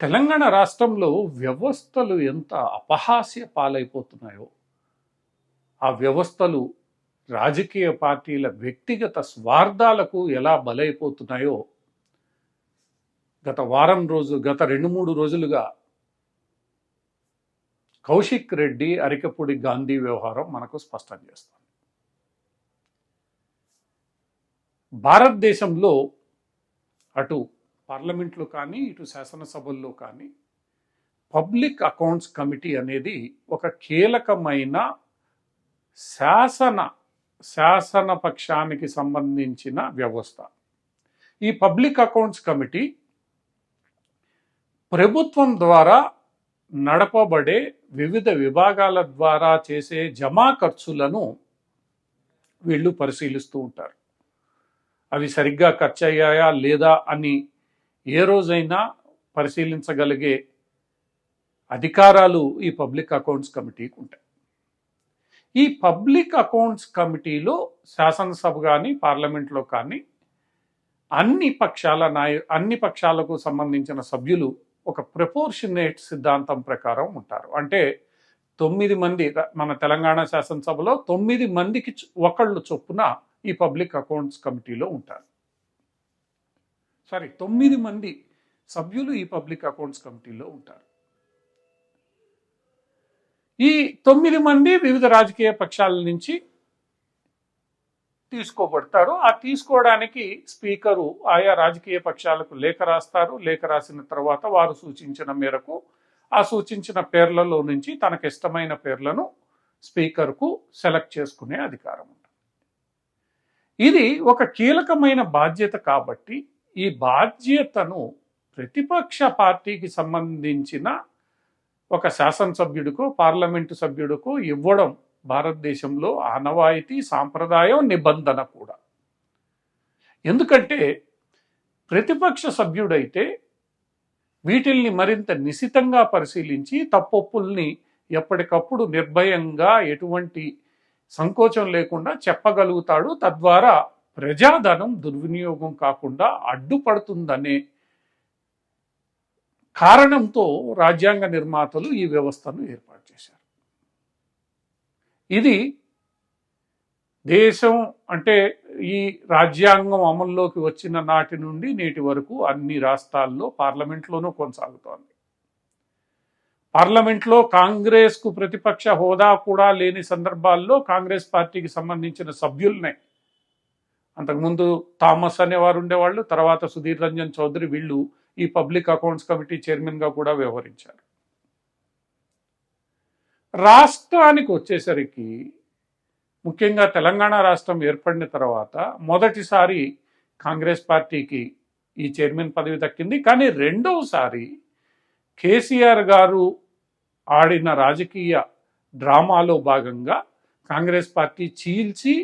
తెలంగాణ రాష్ట్రంలో వ్యవస్థలు ఎంత అపహాస్య పాలైపోతున్నాయో ఆ వ్యవస్థలు రాజకీయ పార్టీల వ్యక్తిగత స్వార్థాలకు ఎలా బలైపోతున్నాయో గత వారం రోజు గత రెండు మూడు రోజులుగా కౌశిక్ రెడ్డి అరికపూడి గాంధీ వ్యవహారం మనకు స్పష్టం చేస్తుంది. భారతదేశంలో అటు పార్లమెంట్లో కానీ ఇటు శాసనసభల్లో కానీ పబ్లిక్ అకౌంట్స్ కమిటీ అనేది ఒక కీలకమైన శాసన శాసన పక్షానికి సంబంధించిన వ్యవస్థ. ఈ పబ్లిక్ అకౌంట్స్ కమిటీ ప్రభుత్వం ద్వారా నడపబడే వివిధ విభాగాల ద్వారా చేసే జమా ఖర్చులను వీళ్ళు పరిశీలిస్తూ ఉంటారు. అవి సరిగ్గా ఖర్చు అయ్యాయా లేదా అని ఏ రోజైనా పరిశీలించగలిగే అధికారాలు ఈ పబ్లిక్ అకౌంట్స్ కమిటీకి ఉంటాయి. ఈ పబ్లిక్ అకౌంట్స్ కమిటీలో శాసనసభ కానీ పార్లమెంట్లో కానీ అన్ని పక్షాల నాయ అన్ని పక్షాలకు సంబంధించిన సభ్యులు ఒక ప్రపోర్షనేట్ సిద్ధాంతం ప్రకారం ఉంటారు. అంటే తొమ్మిది మంది మన తెలంగాణ శాసనసభలో తొమ్మిది మందికి ఒకళ్ళు చొప్పున ఈ పబ్లిక్ అకౌంట్స్ కమిటీలో ఉంటారు. సారీ తొమ్మిది మంది సభ్యులు ఈ పబ్లిక్ అకౌంట్స్ కమిటీలో ఉంటారు. ఈ తొమ్మిది మంది వివిధ రాజకీయ పక్షాల నుంచి తీసుకోబడతారు. ఆ తీసుకోవడానికి స్పీకరు ఆయా రాజకీయ పక్షాలకు లేఖ రాస్తారు. లేఖ రాసిన తర్వాత వారు సూచించిన మేరకు ఆ సూచించిన పేర్లలో నుంచి తనకు ఇష్టమైన పేర్లను స్పీకర్కు సెలెక్ట్ చేసుకునే అధికారం ఉంటుంది. ఇది ఒక కీలకమైన బాధ్యత కాబట్టి ఈ బాధ్యతను ప్రతిపక్ష పార్టీకి సంబంధించిన ఒక శాసనసభ్యుడికో పార్లమెంటు సభ్యుడికో ఇవ్వడం భారతదేశంలో ఆనవాయితీ సాంప్రదాయం నిబంధన కూడా. ఎందుకంటే ప్రతిపక్ష సభ్యుడైతే వీటిల్ని మరింత నిశితంగా పరిశీలించి తప్పొప్పుల్ని ఎప్పటికప్పుడు నిర్భయంగా ఎటువంటి సంకోచం లేకుండా చెప్పగలుగుతాడు. తద్వారా ప్రజాధనం దుర్వినియోగం కాకుండా అడ్డుపడుతుందనే కారణంతో రాజ్యాంగ నిర్మాతలు ఈ వ్యవస్థను ఏర్పాటు చేశారు. ఇది దేశం అంటే ఈ రాజ్యాంగం అమల్లోకి వచ్చిన నాటి నుండి నేటి వరకు అన్ని రాష్ట్రాల్లో పార్లమెంట్లోనూ కొనసాగుతోంది. పార్లమెంట్లో కాంగ్రెస్కు ప్రతిపక్ష హోదా కూడా లేని సందర్భాల్లో కాంగ్రెస్ పార్టీకి సంబంధించిన సభ్యుల్నే అంతకుముందు థామస్ అనేవారు ఉండేవాళ్ళు తర్వాత సుధీర్ రంజన్ చౌదరి వీళ్ళు ఈ పబ్లిక్ అకౌంట్స్ కమిటీ చైర్మన్గా కూడా వ్యవహరించారు. రాష్ట్రానికి వచ్చేసరికి ముఖ్యంగా తెలంగాణ రాష్ట్రం ఏర్పడిన తర్వాత మొదటిసారి కాంగ్రెస్ పార్టీకి ఈ చైర్మన్ పదవి దక్కింది. కానీ రెండవసారి కేసీఆర్ గారు ఆడిన రాజకీయ డ్రామాలో భాగంగా కాంగ్రెస్ పార్టీ చీల్చి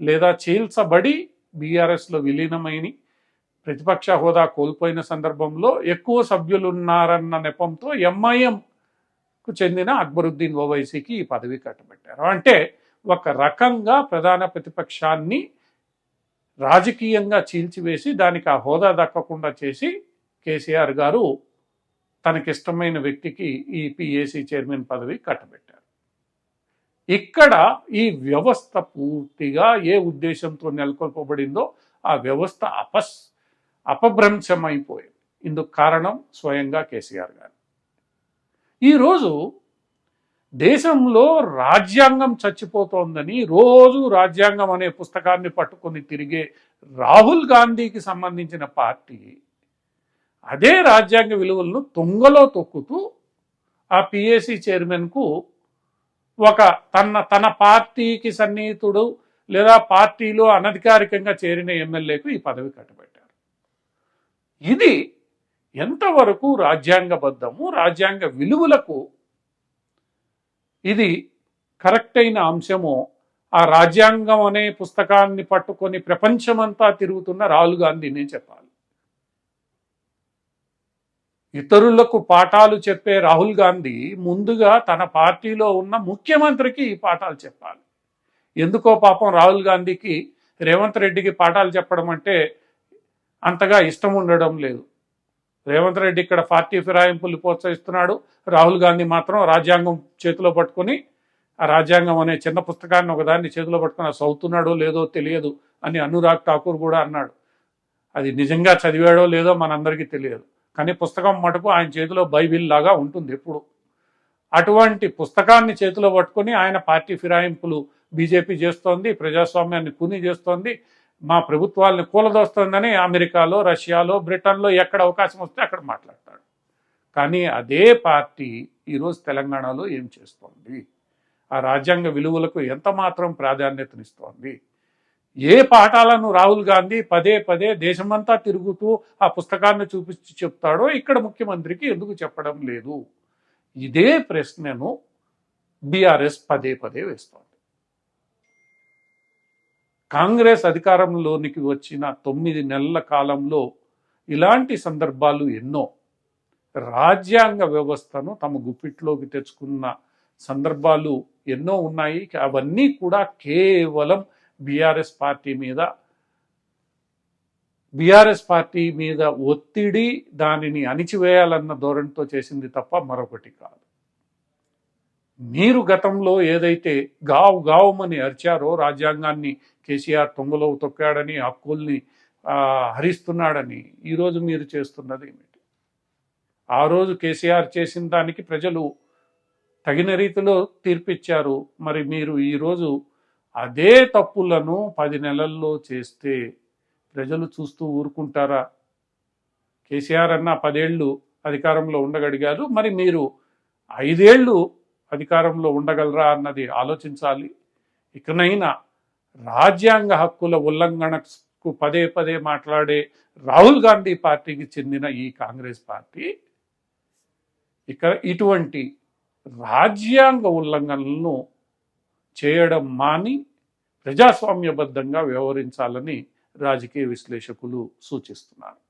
లేదా చీల్చబడి బీఆర్ఎస్లో విలీనమైని ప్రతిపక్ష హోదా కోల్పోయిన సందర్భంలో ఎక్కువ సభ్యులున్నారన్న నెపంతో ఎంఐఎంకు చెందిన అక్బరుద్దీన్ ఓవైసీకి ఈ పదవి కట్టబెట్టారు. అంటే ఒక రకంగా ప్రధాన ప్రతిపక్షాన్ని రాజకీయంగా చీల్చివేసి దానికి ఆ హోదా దక్కకుండా చేసి కేసీఆర్ గారు తనకిష్టమైన వ్యక్తికి ఈ పిఏసీ చైర్మన్ పదవి కట్టబెట్టారు. ఇక్కడ ఈ వ్యవస్థ పూర్తిగా ఏ ఉద్దేశంతో నెలకొల్పబడిందో ఆ వ్యవస్థ అపస్ అపభ్రంశమైపోయింది. ఇందుకు కారణం స్వయంగా కేసీఆర్ గారు. ఈరోజు దేశంలో రాజ్యాంగం చచ్చిపోతోందని రోజు రాజ్యాంగం అనే పుస్తకాన్ని పట్టుకొని తిరిగే రాహుల్ గాంధీకి సంబంధించిన పార్టీ అదే రాజ్యాంగ విలువలను తొంగలో తొక్కుతూ ఆ పిఏసి చైర్మన్కు ఒక తన తన పార్టీకి సన్నిహితుడు లేదా పార్టీలో అనధికారికంగా చేరిన ఎమ్మెల్యేకు ఈ పదవి కట్టబెట్టారు. ఇది ఎంతవరకు రాజ్యాంగబద్ధము రాజ్యాంగ విలువలకు ఇది కరెక్ట్ అయిన అంశమో ఆ రాజ్యాంగం అనే పుస్తకాన్ని పట్టుకొని ప్రపంచమంతా తిరుగుతున్న రాహుల్ గాంధీనే చెప్పాలి. ఇతరులకు పాఠాలు చెప్పే రాహుల్ గాంధీ ముందుగా తన పార్టీలో ఉన్న ముఖ్యమంత్రికి ఈ పాఠాలు చెప్పాలి. ఎందుకో పాపం రాహుల్ గాంధీకి రేవంత్ రెడ్డికి పాఠాలు చెప్పడం అంటే అంతగా ఇష్టం ఉండడం లేదు. రేవంత్ రెడ్డి ఇక్కడ పార్టీ ఫిరాయింపులు ప్రోత్సహిస్తున్నాడు. రాహుల్ గాంధీ మాత్రం రాజ్యాంగం చేతిలో పట్టుకొని ఆ రాజ్యాంగం అనే చిన్న పుస్తకాన్ని ఒకదాన్ని చేతిలో పట్టుకుని చదువుతున్నాడో లేదో తెలియదు అని అనురాగ్ ఠాకూర్ కూడా అన్నాడు. అది నిజంగా చదివాడో లేదో మనందరికీ తెలియదు. కానీ పుస్తకం మటుకు ఆయన చేతిలో బైబిల్ లాగా ఉంటుంది ఎప్పుడు. అటువంటి పుస్తకాన్ని చేతిలో పట్టుకొని ఆయన పార్టీ ఫిరాయింపులు బీజేపీ చేస్తోంది ప్రజాస్వామ్యాన్ని కూని చేస్తోంది మా ప్రభుత్వాలను కూలదోస్తోందని అమెరికాలో రష్యాలో బ్రిటన్లో ఎక్కడ అవకాశం వస్తే అక్కడ మాట్లాడతాడు. కానీ అదే పార్టీ ఈరోజు తెలంగాణలో ఏం చేస్తోంది? ఆ రాజ్యాంగ విలువలకు ఎంత మాత్రం ప్రాధాన్యతనిస్తోంది? ఏ పాఠాలను రాహుల్ గాంధీ పదే పదే దేశమంతా తిరుగుతూ ఆ పుస్తకాన్ని చూపించి చెప్తాడో ఇక్కడ ముఖ్యమంత్రికి ఎందుకు చెప్పడం లేదు? ఇదే ప్రశ్నను బీఆర్ఎస్ పదే పదే వేస్తోంది. కాంగ్రెస్ అధికారంలోనికి వచ్చిన తొమ్మిది నెలల కాలంలో ఇలాంటి సందర్భాలు ఎన్నో రాజ్యాంగ వ్యవస్థను తమ గుప్పిట్లోకి తెచ్చుకున్న సందర్భాలు ఎన్నో ఉన్నాయి. అవన్నీ కూడా కేవలం బీఆర్ఎస్ పార్టీ మీద బీఆర్ఎస్ పార్టీ మీద ఒత్తిడి దానిని అణిచివేయాలన్న ధోరణితో చేసింది తప్ప మరొకటి కాదు. మీరు గతంలో ఏదైతే గావు గావుమని అరిచారో రాజ్యాంగాన్ని కేసీఆర్ తొంగలో తొక్కాడని హక్కుల్ని హరిస్తున్నాడని ఈరోజు మీరు చేస్తున్నది ఏమిటి? ఆ రోజు కేసీఆర్ చేసిన దానికి ప్రజలు తగిన రీతిలో తీర్పిచ్చారు. మరి మీరు ఈరోజు అదే తప్పులను పది నెలల్లో చేస్తే ప్రజలు చూస్తూ ఊరుకుంటారా? కేసీఆర్ అన్న పదేళ్ళు అధికారంలో ఉండగడిగారు. మరి మీరు ఐదేళ్ళు అధికారంలో ఉండగలరా అన్నది ఆలోచించాలి. ఇకనైనా రాజ్యాంగ హక్కుల ఉల్లంఘనకు పదే పదే మాట్లాడే రాహుల్ గాంధీ పార్టీకి చెందిన ఈ కాంగ్రెస్ పార్టీ ఇక ఇటువంటి రాజ్యాంగ ఉల్లంఘనలను చేయడం మాని ప్రజాస్వామ్యబద్ధంగా వ్యవహరించాలని రాజకీయ విశ్లేషకులు సూచిస్తున్నారు.